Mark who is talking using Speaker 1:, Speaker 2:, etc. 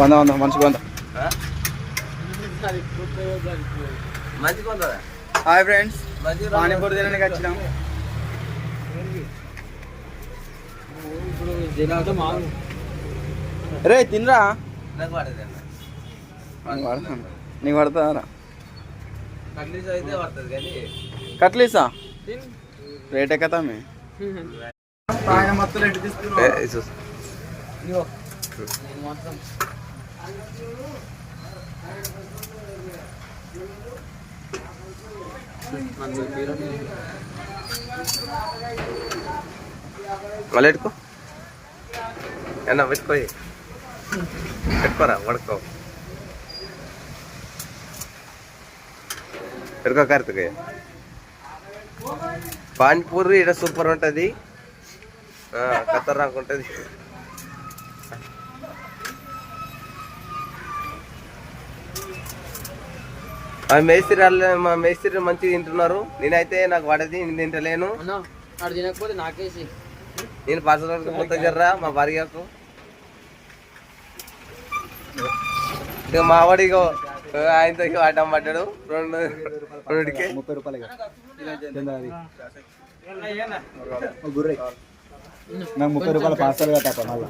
Speaker 1: వంద వంద మంచిగా వంద హాయ్ ఫ్రెండ్స్. పానీపూరి తినడానికి వచ్చినాం. రే తినరా?
Speaker 2: నాకు
Speaker 1: పడతారా
Speaker 2: కట్లీస్
Speaker 1: రేట్ ఎక్కతామే? ఆయన మొత్తం
Speaker 2: మళ్ళీ పెట్టుకో అన్న పెట్టుకో పెట్టుకోరా పడుకో. పెట్టుకో కార్తికేయ పానీపూరి ఇక్కడ సూపర్ ఉంటుంది. ఖతర్నాక్ ఉంటుంది. ఆ మేస్త్రి మా మేస్త్రి మంచిగా తింటున్నారు. నేనైతే నాకు పడది నేను తింటలేను.
Speaker 3: అన్న ఆడు తినకపోతే నాకేసి
Speaker 2: నేను పార్సల్ వరకు మొత్తం జర్రా మా భార్యకు. ఇక మా వాడు ఇక ఆయనతో ఇక పడ్డాడు. రెండు రెండుకి.
Speaker 1: ముప్పై రూపాయలు గుర్రే. నాకు ముప్పై రూపాయల పార్సల్ మళ్ళా.